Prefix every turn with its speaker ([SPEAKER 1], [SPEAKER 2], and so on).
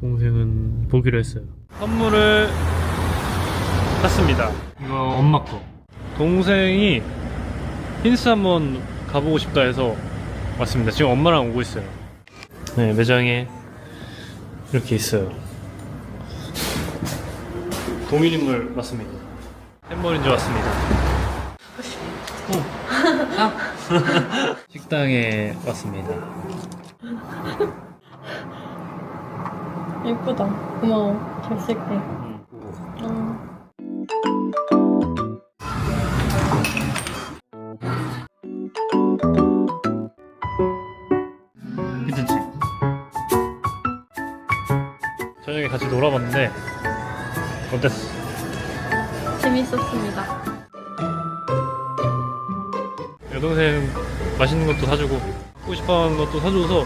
[SPEAKER 1] 동생은 보기로 했어요. 선물을 샀습니다. 이거 엄마 거. 동생이 힌스 한번 가보고 싶다 해서 왔습니다. 지금 엄마랑 오고 있어요. 네, 매장에 이렇게 있어요. 동일인물 맞습니다. 햄버린즈 왔습니다. 어, 아. 식당에 왔습니다.
[SPEAKER 2] 예쁘다. 고마워. 잘 쓸게. 어.
[SPEAKER 1] 괜찮지? 저녁에 같이 놀아봤는데 어땠어?
[SPEAKER 2] 재밌었습니다.
[SPEAKER 1] 여동생 맛있는 것도 사주고 하고 싶어하는 것도 사줘서